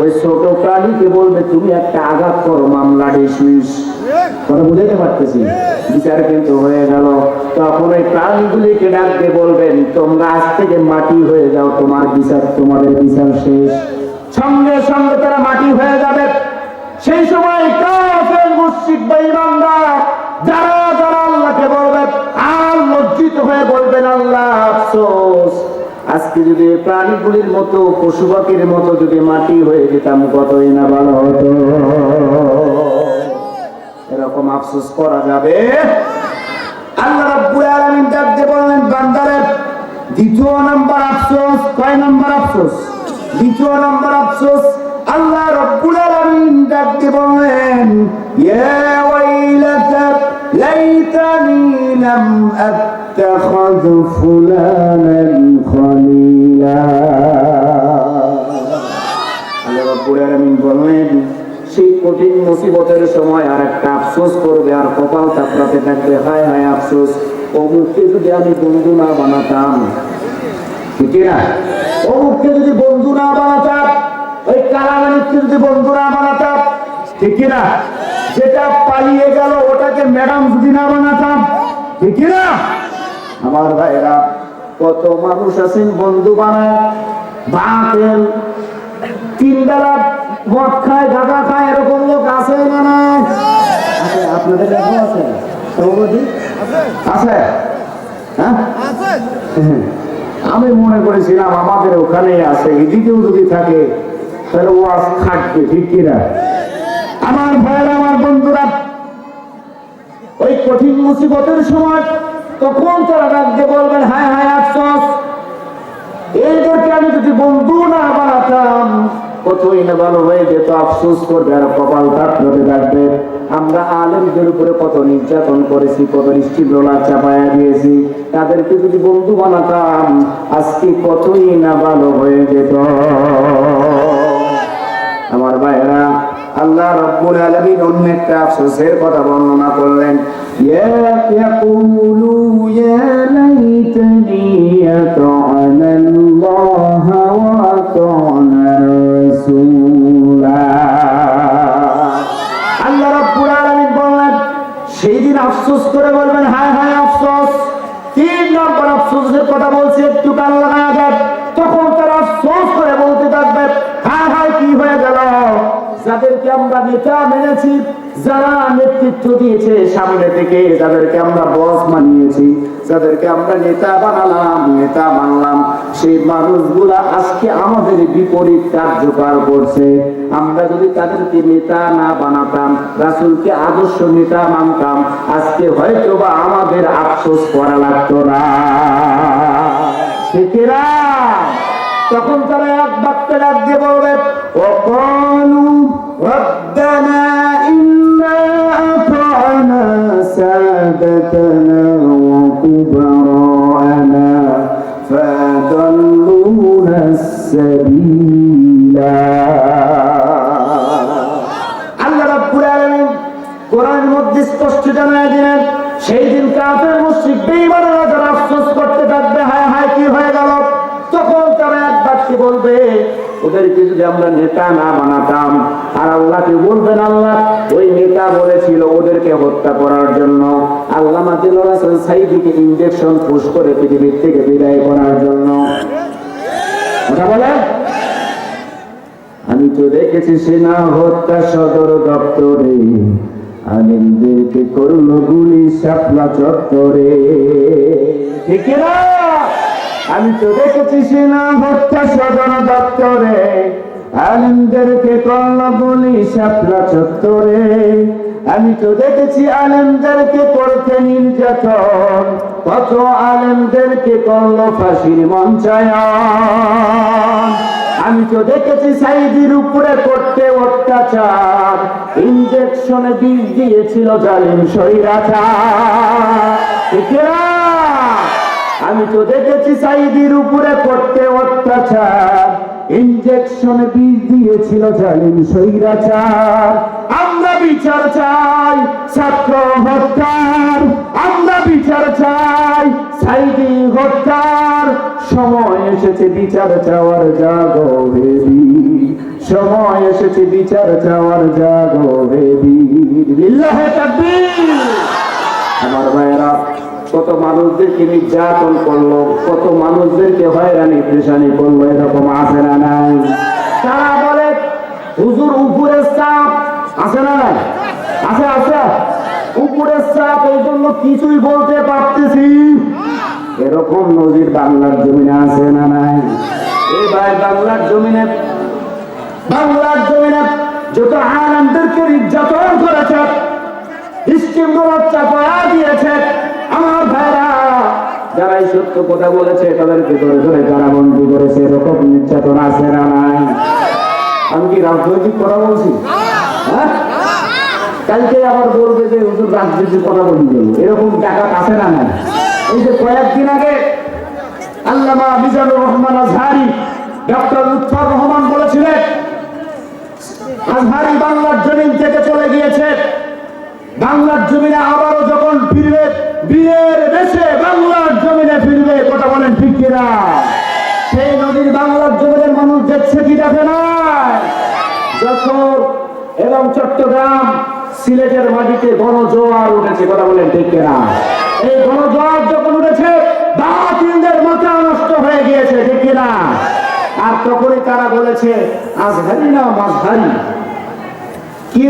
ওই ছোট প্রাণীকে বলবে, তুমি একটা আঘাত করো, মামলা ডিসমিস কথা বুঝাতে পারতেছি। বিচার কিন্তু হয়ে গেল। তখন ওই প্রাণীগুলিকে ডাকতে বলবেন তোমরা আজ থেকে মাটি হয়ে যাও, তোমার বিচার, তোমাদের বিচার শেষ। সঙ্গে সঙ্গে তারা মাটি হয়ে যাবে। সেই সময় কাফের, মুশরিক বা যারা আজকে যদি প্রাণীগুলির মতো পশু পাখির মতো যদি মাটি হয়ে যেতাম, কতই না ভালো হতো। এরকম আফসোস করা যাবে? আল্লাহ রাব্বুল আলামিন বললেন, সেই কঠিন মুসিবতের সময় আর একটা আফসোস করবে আর কপাল চাপড়াতে থাকবে। হায় হায় আফসোস, অমুককে যদি আমি বন্ধু না বানাতাম। ঠিক না অমুককে যদি বন্ধু না বানাতাম, ওই কারাগানিককে যদি বন্ধু না বানাতাম, ঠিক না যেটা পালিয়ে গেল, ওটাকে ম্যাডাম যদি না বানাতাম, ঠিক না আমার ভাইরা কত মানুষ আছেন বন্ধু বানায় তিন বেলা মদ খায় গাঁজা খায় এরকম লোক আছে না না আছে আপনাদের কাছে আছে? সভাপতি আছে? হ্যাঁ? হ্যাঁ। আমি মনে করেছিলাম আমাদের ওখানে আছে এদিকেও যদি থাকে তাহলে ও আজ থাকবে ঠিক কিনা? আমার ভাইয়ের আমার বন্ধুরা ওই কঠিন মুসিবতের সময় তখন তারা ডাকতে বলবেন, হায় হায়, আফসোস। এদেরকে আমি যদি বন্ধু না বানাতাম, কতই না ভালো হয়ে যেত, আফসোস করবে আর কপাল কাটতে থাকবে। আমরা আলেমদের উপরে কত নির্যাতন করেছি, কত নিশ্চিদ্রলা চাপায়া দিয়েছি। তাদেরকে যদি বন্ধু বানাতাম, আজকে কতই না ভালো হয়ে যেত। আমার ভাইরা আল্লাহ রব্বুল আলামিন অন্য একটা আফসোসের কথা বর্ণনা করলেন। ইয়া ইয়াকুলু ইয়া লাইতানি ওয়া আতা'না রাসূলা। আল্লাহ রব্বুল আলামিন বললেন সেই দিন আফসোস করে বলবেন, হায় হায় আফসোস। তিন নম্বর আফসোসের কথা বলছে, একটু কান লাগায় দেন তখন তারা আফসোস করে বলতে থাকবে হায় হায় কি হয়ে গেল যাদেরকে আমরা নেতা মেনেছি, যারা নেতৃত্ব দিয়েছে সামনে থেকে, যাদেরকে আমরা বস মানিয়েছি যাদেরকে আমরা নেতা বানালাম, নেতা মানলাম, সেই মানুষগুলা আজকে আমাদের বিপরীত কার্যকর করছে। আমরা যদি তাদেরকে নেতা না বানাতাম, রাসুলকে আদর্শ নেতা মানতাম, আজকে হয়তো বা আমাদের আফসোস করা লাগতো না। ঠিকেরা তখন তারা এক বাক্যে ডাক দিয়ে বলবে আর আল্লাহকে বলবেন আল্লাহ, ওই নেতা বলেছিল ওদেরকে হত্যা করার জন্য। আল্লাহ মাদিনুল হাসান সাইদিকে ইনজেকশন পুশ করে পৃথিবীর থেকে বিদায় করার জন্য। কথা বলে আমি তো দেখেছি সেনা হত্যা সদর দপ্তরে। আলিমদেরকে করল গুলি শাপলা চত্বরে। আমি তো দেখেছি সেনা হত্যা সদর দপ্তরে। আলিমদেরকে করল গুলি শাপলা চত্বরে। আমি তো দেখেছি আলেমদেরকে করতে নির্যাতন। কত আলেমদেরকে করল ফাঁসির মঞ্চায়ন। আমি তো দেখেছি সাইদির উপরে করতে অত্যাচার। ইঞ্জেকশনে বিষ দিয়েছিল জালিম না? আমি তো দেখেছি সাইদির উপরে করতে অত্যাচার। ইঞ্জেকশনে বিষ দিয়েছিল জালিম আমরা বিচার চাই, ছাত্র হত্যার। আমরা বিচার চাই, সাইদি হত্যার। সময় এসেছে বিচার চাওয়ার জাগো সময় এসেছে বিচার চাওয়ার আমার ভাইয়েরা, কত মানুষদেরকে নির্যাতন করল, কত মানুষদেরকে হয়রানি পেশানি করল, এরকম আছে না নাই তারা বলে হুজুর উপরের চাপ আছে না নাই? আছে আছে। উপরের চাপ এই জন্য কিছুই বলতে পারতেছি। এরকম নদীর বাংলার জমিনে আছে না নাই? এই ভাই বাংলার জমিনে বাংলার জমিনে যত আনন্দকে নির্যাতন করেছে স্টিমরোলার চাপায়া দিয়েছে, আমার ভাইরা, যারা এই সত্য কথা বলেছে, তাদেরকে ধরে ধরে কারাবন্দি করেছে। এরকম নির্যাতন আছে না নাই? আমি কি রাজনৈতিক কথা বলছি? হ্যাঁ? কালকে আবার বলবে যে, হুজুর রাজনীতির কথা বলি এরকম টাকা আছে না নাই? এই যে কয়েকদিন আগে আল্লামা মিজানুর রহমান আজহারি, ডক্টর লুৎফর রহমান বলেছিলেন, আজহারি বাংলার জমিন থেকে চলে গিয়েছে। বাংলার জমিনে আবারও যখন ফিরবে, বীরের দেশে বাংলার জমিনে ফিরবে, কথা বলেন ঠিক কিনা? সেই নদীর বাংলার জমিনের মানুষ দেখছে কি দেখে না যশোর এবং চট্টগ্রাম সিলেটের মাটিতে গণজোয়ার উঠেছে, কথা বলেন ঠিক কিনা? এই গণজোয়ার যখন উঠেছে মাথা নষ্ট হয়ে গিয়েছে কিনা? আর তখনই তারা বলেছে, আজহারি না মাঝহারি কি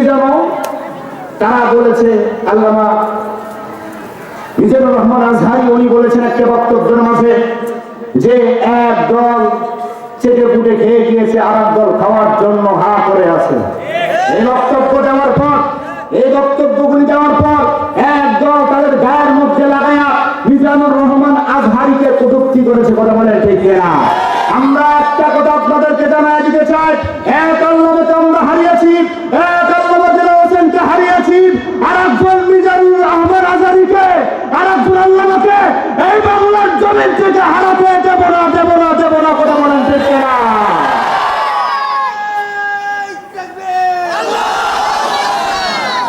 তারা বলেছে, আল্লামা মিজানুর রহমান আজহারি, উনি বলেছেন একটা বক্তব্যের মাঝে যে এক দল চেটে পুটে খেয়ে গিয়েছে আর এক দল খাওয়ার জন্য হা করে আছে। এই বক্তব্য দেওয়ার পর, এই বক্তব্যগুলি দেওয়ার পর এক দল তাদের গায়ের মধ্যে লাগায়া মিজানুর রহমান আজহারিকে কটুক্তি করেছে কথা বলে না আমরা একটা কথা আপনাদেরকে জানাই দিতে চাই। এক আমরা হারিয়েছি, এক আল্লাহ দিল হোসেনকে হারিয়েছি আর একজন মিজানুর রহমান আজহারিকে আর একজন আল্লাহকে। এই বাংলার জমিন থেকে হারাতে দেব না দেব না দেব না, কথা বলেন ঠিক না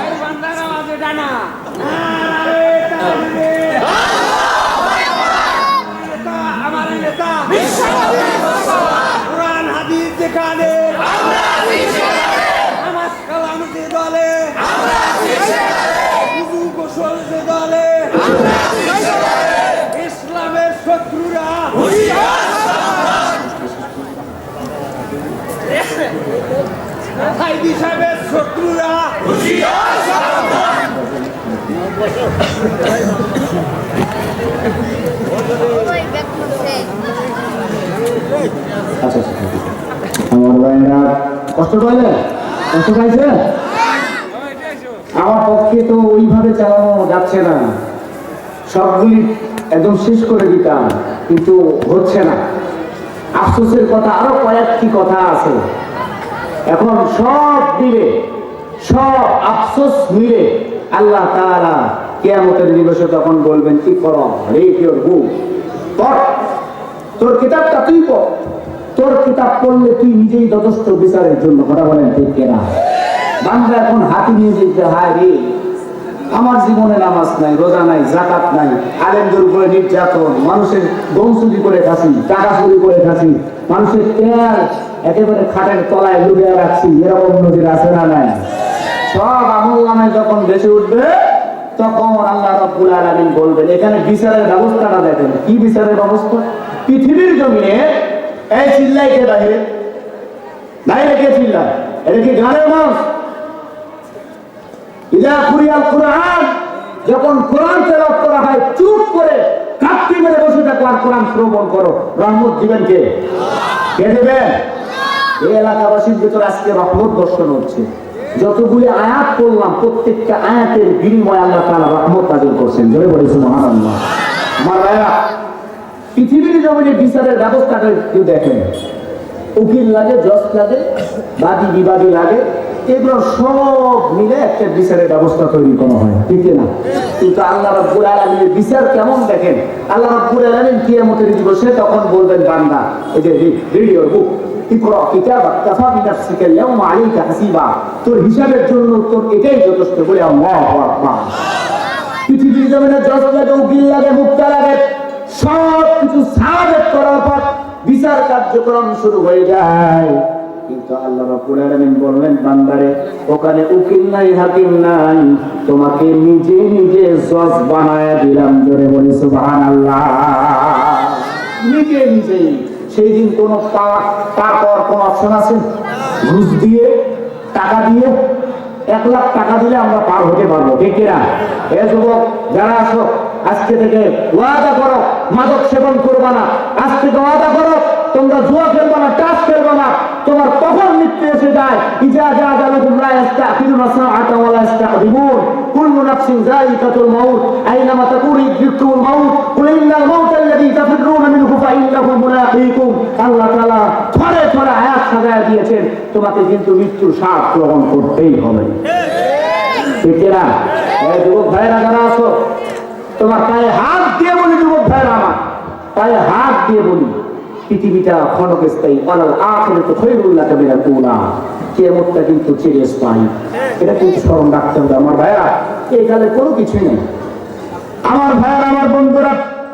এই বান্দার আওয়াজে আমার যেখানে নামাজ কালাম ইসলামের শত্রুরা সাহেবের শত্রুরা ওই ব্যাগ করছে আচ্ছা আচ্ছা ঠিক আছে। আমার ভাইরা, কষ্ট পাইলে? কষ্ট পাইছে? আমার পক্ষে তো ওইভাবে চালানো যাচ্ছে না। সবগুলি একদম শেষ করে দিতাম, কিন্তু হচ্ছে না। আফসোসের কথা, আরও কয়েকটি কথা আছে। এখন সব মিলে, সব আফসোস মিলে আল্লাহ তাআলা কিয়ামতের দিবসে তখন বলবেন, কি করো বুক পড়। তোর কিতাবটা তুই পড়। তোর কিতাব পড়লে তুই নিজেই যথেষ্ট বিচারের জন্য, কথা বলেন ঠিক কেনা? বাংলা এখন হাতি নিয়ে যেতে হায় রে, আমার জীবনে নামাজ নাই, রোজা নাই জাকাত নাই আলেমদের উপরে নির্যাতন, মানুষের গম চুরি করে খাসি, টাকা চুরি করে খাসি, মানুষের তেল একেবারে খাটের তলায় লুকিয়ে রাখছি, এরকম নদীর আছে না নাই? সব আমল যখন বেঁচে উঠবে, তখন আল্লাহ রব্বুল আলামিন বলবেন, এখানে বিচারের ব্যবস্থাটা দেখেন, কি বিচারের ব্যবস্থা? পৃথিবীর জমিনে এই চিল্লাই কে বাইরে বাইরে কে চিল্লায় এটা কি গানের মানুষ কুরিয়াল কোরআন, যখন কোরআন তেলাওয়াত করা হয়, চুপ করে মেরে বসে থাকো আর কোরআন শ্রবণ করো। রহমত দিবেন কে? কে দেবেন? এই এলাকাবাসীর ভিতরে আজকে রহমত দর্শন হচ্ছে। যতগুলি আয়াত করলাম প্রত্যেকটা আয়াতের বিনিময়ে আল্লাহ তাআলা রহমত নাজিল করছেন। জয় বলে সুবহানাল্লাহ। আমার ভাইরা পৃথিবীর জমিনে বিচারের ব্যবস্থাটা একটু দেখেন উকিল লাগে, জজ লাগে, বাদী বিবাদী লাগে, এগুলো সব মিলে একটা বিচারের ব্যবস্থা তৈরি করা হয়, ঠিক না? কিন্তু আল্লাহ রাব্বুল বিচার কেমন দেখেন? আল্লাহ রাব্বুল আলামিন কিয়ামতের দিবসে তখন বলবেন, বান্দা, এই যে রিড ইওর বুক ইকরা বিনাফসিকা আলাইকা হাসিবা। তোর হিসাবের জন্য তোর এটাই যথেষ্ট বলে আল্লাহু আকবার। পৃথিবীর জমিনে জজ লাগে, উকিল লাগে, মুক্তা লাগে। সব কিছু সাবেক করার পর বিচার কার্যক্রম শুরু হয়ে যায়। নিজে সেই দিন কোন তারপর কোন অপশন আছে? ঘুষ দিয়ে, টাকা দিয়ে, এক লাখ টাকা দিলে আমরা পার হতে পারব। ঠিক কিনা? যারা আসো আজকে থেকে ওয়াদা করো মাদক সেবন করবা না। আজ থেকে ওয়াদা করো তোমরা জুয়া খেলবা না টাস খেলবা না। তোমার কখন মৃত্যু এসে যায়? ইজা যা জালাকুম লা ইস্তাখিরুনা সাআতা ওয়া লা ইস্তাকদিমুন কুল্লু নাফসিন যায়িকাতুল মাউত আইনামা তাকুনু ইদরিকুল মাউত। কুল ইন্নাল মাউতা আল্লাযী তাফিররুনা মিনহু ফাইন্নাহু মুলাকীকুম আল্লাহ তাআলা থরে থরে আয়াত সাজায় দিয়েছেন তোমাকে কিন্তু মৃত্যুর স্বাদ গ্রহণ করতেই হবে। ঠিক। না এই যুবক ভাইরা যারা আছো তোমার পায়ে হাত দিয়ে বলি যুবক ভাইয়ের আমার। পায়ে হাত দিয়ে বলি, পৃথিবীটা ক্ষণকস্থায়ী পালাল আখেরে তো খৈরুল্লাহ কাবিরা না কেমতটা কিন্তু চিরস্থায়ী। এটা কিন্তু স্মরণ রাখতে হবে আমার ভাইয়া এই কালে কোনো কিছুই নেই। আমার ভাইয়ার, আমার বন্ধুরা